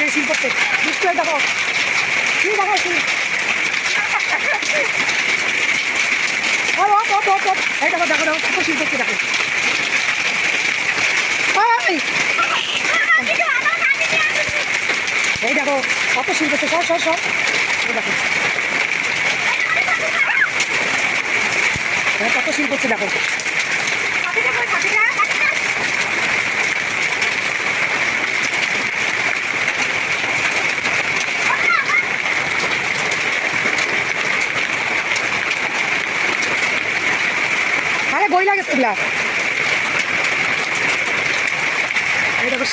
Machine করতে। Display দেখো কি দেখো কি এই দেখো দেখো দেখো, কত শিল করছে দেখো। এই! দেখো, কত শিল করছে সব সব সব দেখো। কত শিল করছে দেখো।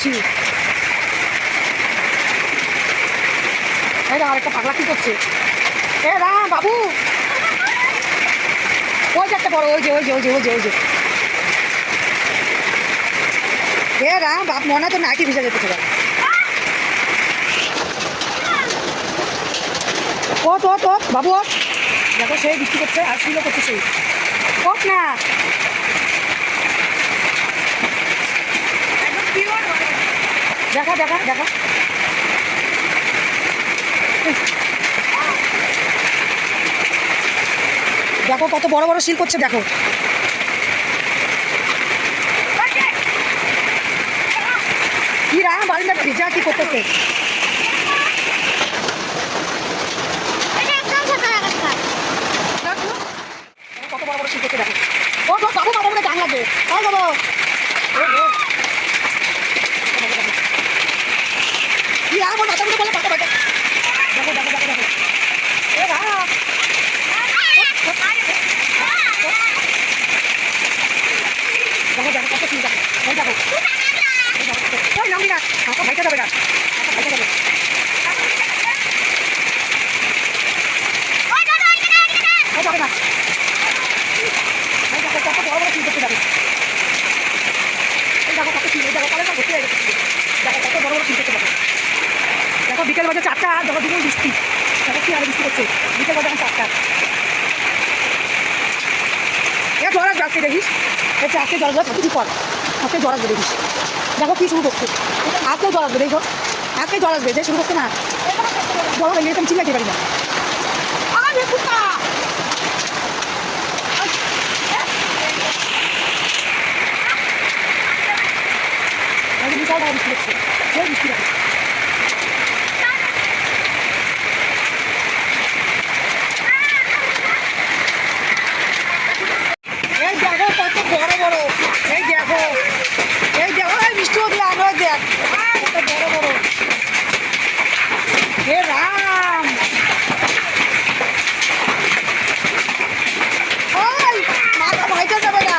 শীত এই আরেকটা পাগলা কি করছে? এ রাম, বাবু! ওই যে একটা বড়, ওই যে ওই যে ওই যে ওই যে ওই যে। এ রাম, বাপ মনে তো নাকি ভিজা যেতে পারে। ও তো তো বাবু, ওঠ। দেখো সেই বৃষ্টি করছে, আর শিলো করছে সেই ওঠ না। দেখা দেখা দেখা। দেখো কত বড় বড় শিল করছে দেখো। কি রাম বাড়িটা ভিজা কি করতেছে কত বড় বড় শিল করছে দেখো ও তো বাবু বাবু মনে গান লাগবে ও বাবু কি রাম ওর মাথাগুলো বলে পাতা পাতা দেখো দেখো দেখো দেখো এ রাম দেখো দেখো কত শিল দেখো ওই দেখো এই দেখো, কত- ওই নামবি না কাকা ভাইটা যাবে না কাকা ভাইটা যাবে ও যাবে না এই দেখো কত বড় বড় শিল করছে দেখো এই দেখো কত শিল এই দেখো কলেজটা ভর্তি হয়ে গেছে শিলে। দেখো কত বড় বড় শিল করছে দেখো দেখো, বিকেল বাজে চারটা, দেখো দিনের বৃষ্টি। দেখো কি আরে বৃষ্টি করছে বিকেল বাজে এখন চারটা। এ জল আসবে দেখিস। যে আজকে জল আসবে কিছু কর। আজকে আসবে, দেখিস। দেখো কি শুরু করছে। আজকে জল আসবে, দেখো। আজকে জল আসবে, যে শুরু করছে না। জল হয়ে আমি চিল্লাইতে পারি না। আজকে বিশাল বড় বৃষ্টি হচ্ছে সেই বৃষ্টি দেখো এই দেখো কত বড় বড় এই দেখো এই দেখো এই মিষ্টি দিয়ে আনো দেখ কত বড় বড় হে রাম ওই মাথা ভাইটা যাবে না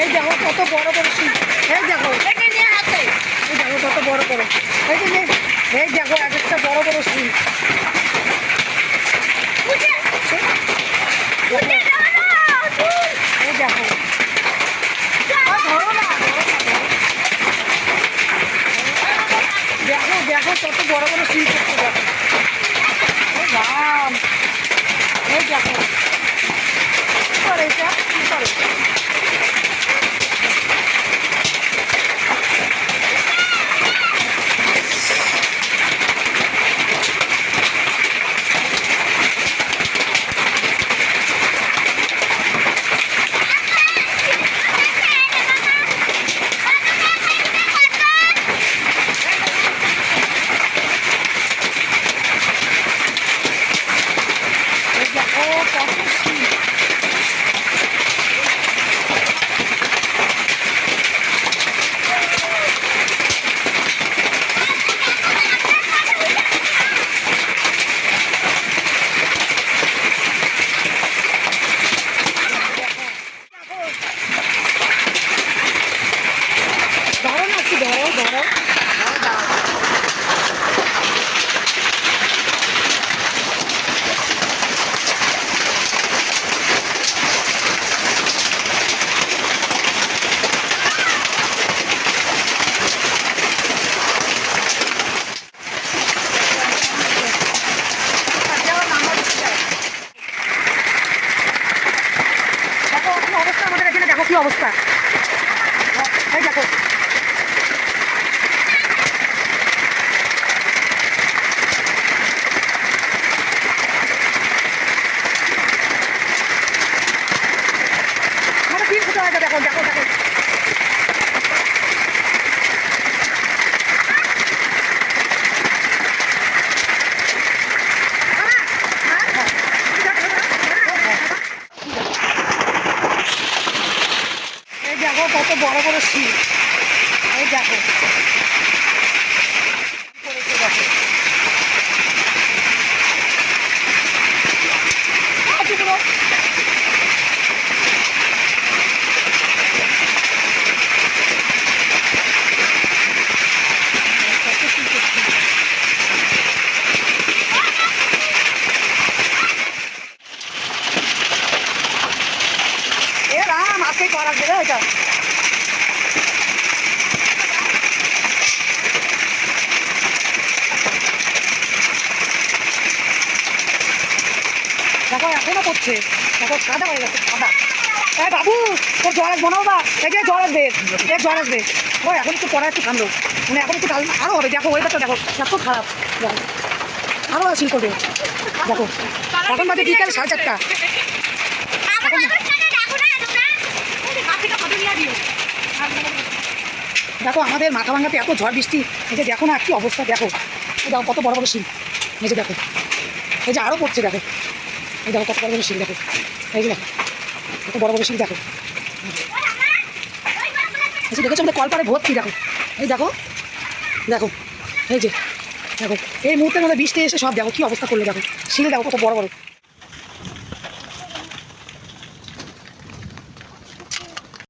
এই দেখো কত বড় বড় শিল এই দেখো এই দেখো কত বড় বড় এই যে এই দেখো এক একটা বড় বড় শিল এই দেখো ও, ধরো না, ধরো না, ধরো। দেখো দেখো কত বড় বড় শিল করছে দেখো ও রাম এই দেখো কি করে এটা কি করে এই দেখো কত শিল ধরো না ধরো ধরো ধরো, দাঁড়াও। দেখো কি অবস্থা। আমাদের এখানে দেখা দেখো দেখো দেখো কত বড় বড় শিব এই দেখো। আজকে করা এটা? দেখো এখনও করছে। দেখো সাদা হয়ে গেছে সাদা এ বাবু তোর জ্বর আসব না বাবা। এই যে জ্বর আসবে এ জ্বর আসবে। ও এখন একটু পড়া একটু থামলো মানে এখন একটু আরও হবে। দেখো ওয়েদারটা দেখো এত খারাপ। দেখো আরও আসিল করবে দেখো এখন বাজে বিকাল সাড়ে চারটা। দেখো, আমাদের মাথা ভাঙাতে এত ঝড় বৃষ্টি, এই যে দেখো না কি অবস্থা, দেখো। এই দেখো কত বড় বড় শিল। এই যে দেখো, এই যে আরও পড়ছে, দেখো। এই দেখো কত বড় বড় শিল, দেখো। এই যে দেখো, কত বড় বড় শিল, দেখো। এই যে দেখেছ আমাদের কলপারে ভর্তি, দেখো। এই দেখো দেখো, এই যে, দেখো। এই মুহূর্তের মধ্যে বৃষ্টি এসে সব দেখো, কি অবস্থা করল, দেখো। শিল দেখো কত বড় বড়।